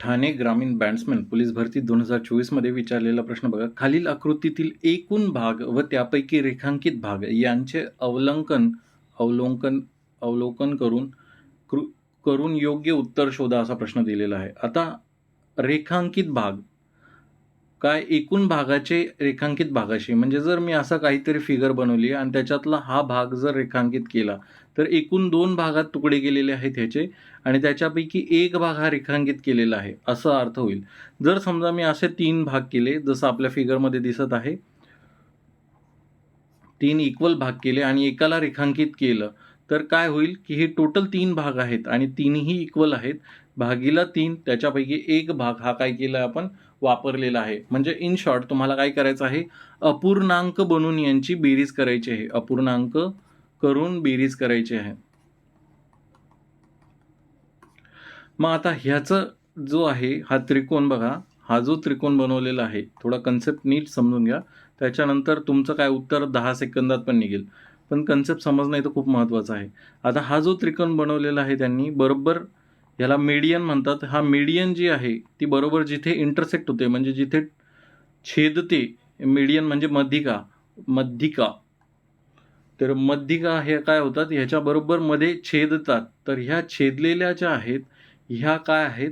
ठाणे ग्रामीण बँड्समॅन पोलीस भरती दोन हजार चोवीसमध्ये विचारलेला प्रश्न बघा. खालील आकृतीतील एकूण भाग व त्यापैकी रेखांकित भाग यांचे अवलंकन अवलोकन अवलोकन करून कृ करून योग्य उत्तर शोधा असा प्रश्न दिलेला आहे. आता रेखांकित भाग. काय एकूण भागाचे रेखांकित भागाशी म्हणजे जर मी असा काहीतरी फिगर बनवली आणि त्याच्यातला हा भाग जर रेखांकित केला तर एकूण दोन भागात तुकडे गेलेले आहेत ह्याचे आणि त्याच्यापैकी एक भाग हा रेखांकित केलेला आहे असा अर्थ होईल. जर समजा मी असे तीन भाग केले जसं आपल्या फिगरमध्ये दिसत आहे तीन इक्वल भाग केले आणि एकाला रेखांकित केलं तर काय होईल की हे टोटल तीन भाग आहेत आणि तीनही इक्वल आहेत. भागीला तीन त्याच्यापैकी एक भाग हा काय केला आपण? वापरलेला आहे. म्हणजे इन शॉर्ट तुम्हाला काय करायचं आहे? अपूर्णांक बनून यांची बेरीज करायची आहे. अपूर्णांक करून बेरीज करायची आहे. मग आता ह्याचं जो आहे हा त्रिकोण बघा. हा जो त्रिकोण बनवलेला आहे थोडा कन्सेप्ट नीट समजून घ्या. त्याच्यानंतर तुमचं काय उत्तर दहा सेकंदात पण निघेल. पण कन्सेप्ट समजणं इथं खूप महत्त्वाचं आहे. आता हा जो त्रिकोण बनवलेला आहे त्यांनी बरोबर याला मीडियन म्हणतात. हा मीडियन जी आहे ती बरोबर जिथे इंटरसेक्ट होते म्हणजे जिथे छेदते मीडियन म्हणजे मध्यिका मध्यिका तर मध्यिका हे काय होतात? ह्याच्याबरोबरमध्ये छेदतात. तर ह्या छेदलेल्या ज्या आहेत ह्या काय आहेत?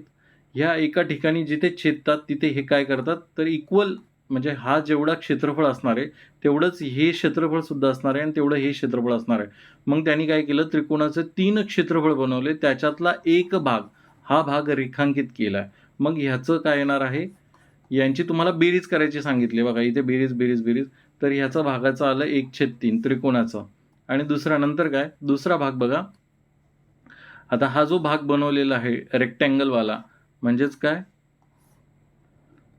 ह्या एका ठिकाणी जिथे छेदतात तिथे हे काय करतात? तर इक्वल म्हणजे हा जेवढा क्षेत्रफळ असणार आहे तेवढंच हे क्षेत्रफळ सुद्धा असणार आहे आणि तेवढं हे क्षेत्रफळ असणार आहे. मग त्यांनी काय केलं? त्रिकोणाचं तीन क्षेत्रफळ बनवले. त्याच्यातला एक भाग हा भाग रेखांकित केला आहे मग ह्याचं काय येणार आहे? यांची तुम्हाला बेरीज करायची सांगितली. बघा इथे बेरीज बेरीज बेरीज. तर ह्याचा भागाचं आलं एक छेद तीन त्रिकोणाचं. आणि दुसरा नंतर काय? दुसरा भाग बघा. आता हा जो भाग बनवलेला आहे रेक्टँगलवाला म्हणजेच काय?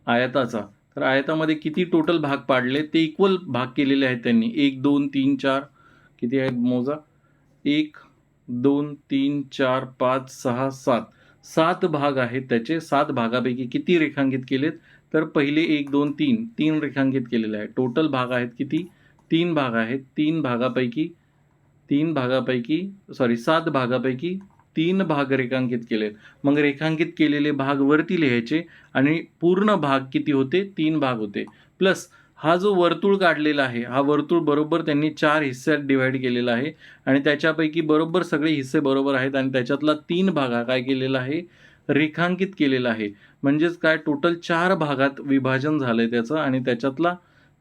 आयताचा. तर आयतामध्ये किती टोटल भाग पाडले? ते इक्वल भाग केलेले आहेत त्यांनी. एक दोन तीन चार. किती आहेत मोजा? एक दोन तीन चार पाच सहा सात. सात भाग आहेत त्याचे. सात भागापैकी किती रेखांकित केलेत? तर पहिले एक दोन तीन. तीन रेखांकित केलेले आहे टोटल भाग आहेत किती? तीन भाग आहेत. तीन भागापैकी तीन भागापैकी सॉरी सात भागापैकी तीन भाग रेखांकित केले मग रेखांकित केलेले भाग वरती लिहायचे आणि पूर्ण भाग किती होते? तीन भाग होते. प्लस हा जो वर्तुळ काढलेला आहे हा वर्तुळ बरोबर त्यांनी चार हिस्स्यात डिव्हाइड केलेला आहे आणि त्याच्यापैकी बरोबर सगळे हिस्से बरोबर आहेत आणि त्याच्यातला तीन भाग हा काय केलेला आहे? रेखांकित केलेला आहे. म्हणजेच काय? टोटल चार भागात विभाजन झालं आहे त्याचं आणि त्याच्यातला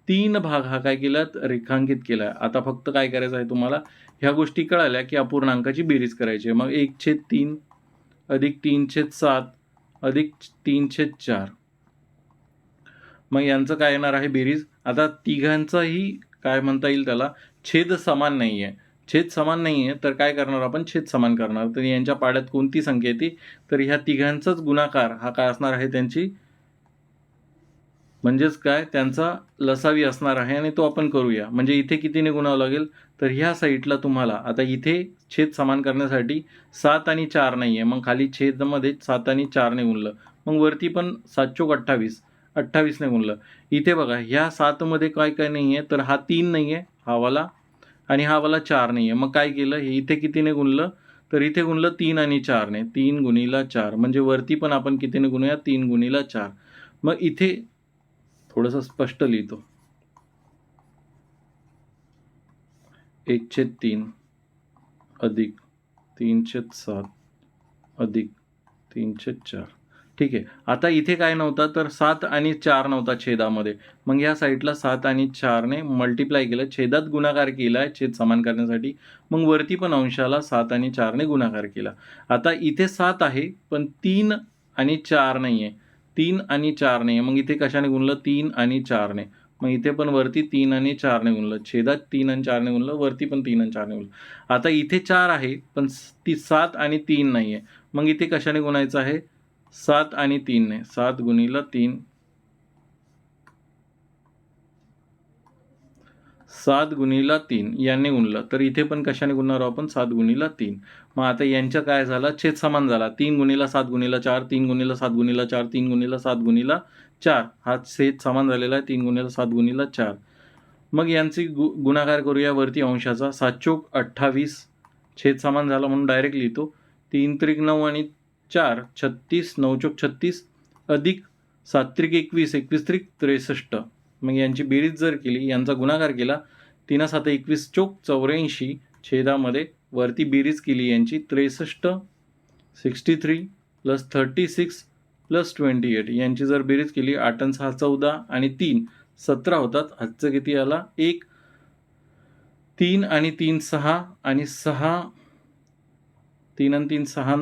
तीन भाग हा काय केलात रेखांकित केला. आता फक्त काय करायचं आहे तुम्हाला? ह्या गोष्टी कळाल्या की अपूर्णांकाची बेरीज करायची आहे. मग एक छेद तीन अधिक तीन छेद सात अधिक तीन छेद चार. मग यांचं काय येणार आहे बेरीज? आता तिघांचाही काय म्हणता येईल त्याला? छेद समान नाही आहे छेद समान नाही आहे तर काय करणार आपण? छेद समान करणार. तर यांच्या पाड्यात कोणती संख्या येते? तर ह्या तिघांचाच गुणाकार हा काय असणार आहे? त्यांची म्हणजेच काय? त्यांचा लसावी असणार आहे आणि तो आपण करूया. म्हणजे इथे कितीने गुणावं लागेल? तर ह्या साईडला तुम्हाला आता इथे छेद समान करण्यासाठी सात आणि चार नाही आहे मग खाली छेदमध्ये सात आणि चारने गुणलं. मग वरती पण सात चोक अठ्ठावीस अठ्ठावीसने गुणलं. इथे बघा ह्या सातमध्ये काय काय नाही आहे तर हा तीन नाही आहे हावाला आणि हा वाला चार नाही आहे मग काय केलं? हे इथे कितीने गुणलं? तर इथे गुणलं तीन आणि चारने. तीन गुणीला चार. म्हणजे वरती पण आपण कितीने गुणूया? तीन गुणीला चार. मग इथे थोडंसं स्पष्ट लिहितो. एक छेद तीन अधिक तीन छेद सात अधिक तीन छेद चार. ठीक आहे. आता इथे काय नव्हता तर सात आणि चार नव्हता छेदामध्ये. मग या साईडला सात आणि चारने मल्टिप्लाय केलं. छेदात गुणाकार केला. आहे छेद समान करण्यासाठी मग वरती पण अंशाला सात आणि चारने गुणाकार केला. आता इथे सात आहे पण तीन आणि चार नाही आहे तीन आणि चारने. मग इथे कशाने गुणलं? तीन आणि चारने. मग इथे पण वरती तीन आणि चारने गुणलं. छेदात तीन आणि चारने गुणलं. वरती पण तीन आणि चारने गुणलं. आता इथे चार आहे पण ती सात आणि तीन नाही आहे मग इथे कशाने गुणायचं आहे? सात आणि तीनने. सात गुणीला तीन सात गुणीला तीन यांनी गुणलं. तर इथे पण कशाने गुणणार आपण? सात गुणीला तीन. मग आता यांच्या काय झाला? छेद समान झाला. तीन गुणीला सात गुणीला चार तीन गुणीला सात गुणीला चार तीन गुणीला सात गुणीला चार. हा छेद समान झालेला आहे. तीन गुणीला सात गुणीला चार. मग यांची गु गुणाकार करूया वरती अंशाचा. सात चोक अठ्ठावीस छेद समान झाला म्हणून डायरेक्ट लिहितो. तीन त्रिक नऊ आणि चार छत्तीस नऊ चोक छत्तीस अधिक सात्रिक एकवीस एकवीस त्रिक त्रेसष्ट. मग यांची बेरीज जर केली यांचा गुणाकार केला तीन सात एकवीस चोक चौऱ्याऐंशी छेदामध्ये वरती बेरीज केली यांची त्रेसष्ट sixty three plus thirty six plus twenty eight यांची जर बेरीज केली आठ आणि सहा चौदा आणि तीन सतरा होतात आजचं किती आला? एक तीन आणि तीन सहा आणि सहा तीन आणि तीन सहा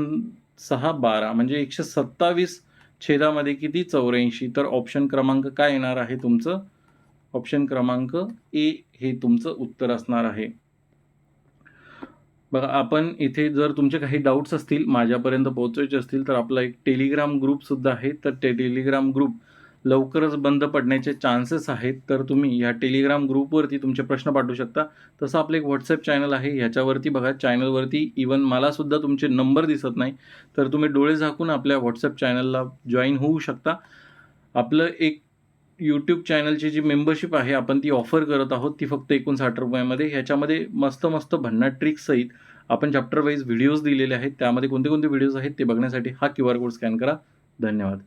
सहा बारा म्हणजे एकशे सत्तावीस छेदामध्ये किती? चौऱ्याऐंशी. तर ऑप्शन क्रमांक काय येणार आहे तुमचं? ऑप्शन क्रमांक ए हे तुमचं उत्तर असणार आहे. बघा आपण इथे जर तुमचे काही डाऊट्स असतील माझ्यापर्यंत पोहोचवायचे असतील तर आपला एक टेलिग्राम ग्रुपसुद्धा आहे. तर ते टेलिग्राम ग्रुप लवकरच बंद पडण्याचे चान्सेस आहेत तर तुम्ही ह्या टेलिग्राम ग्रुपवरती तुमचे प्रश्न पाठवू शकता. तसं आपलं एक व्हॉट्सअप चॅनल आहे ह्याच्यावरती बघा. चॅनलवरती इवन मलासुद्धा तुमचे नंबर दिसत नाही. तर तुम्ही डोळे झाकून आपल्या व्हॉट्सअप चॅनलला जॉईन होऊ शकता. आपलं एक यूट्यूब चॅनलची जी मेंबरशिप आहे आपण ती ऑफर करत आहोत ती फक्त एकोणसाठ रुपयामध्ये. ह्याच्यामध्ये मस्त मस्त भन्नाट ट्रिक्ससहित आपण चॅप्टर वाईज व्हिडिओज दिलेले आहेत. त्यामध्ये कोणते कोणते व्हिडिओज आहेत ते बघण्यासाठी हा क्यू आर कोड स्कॅन करा. धन्यवाद.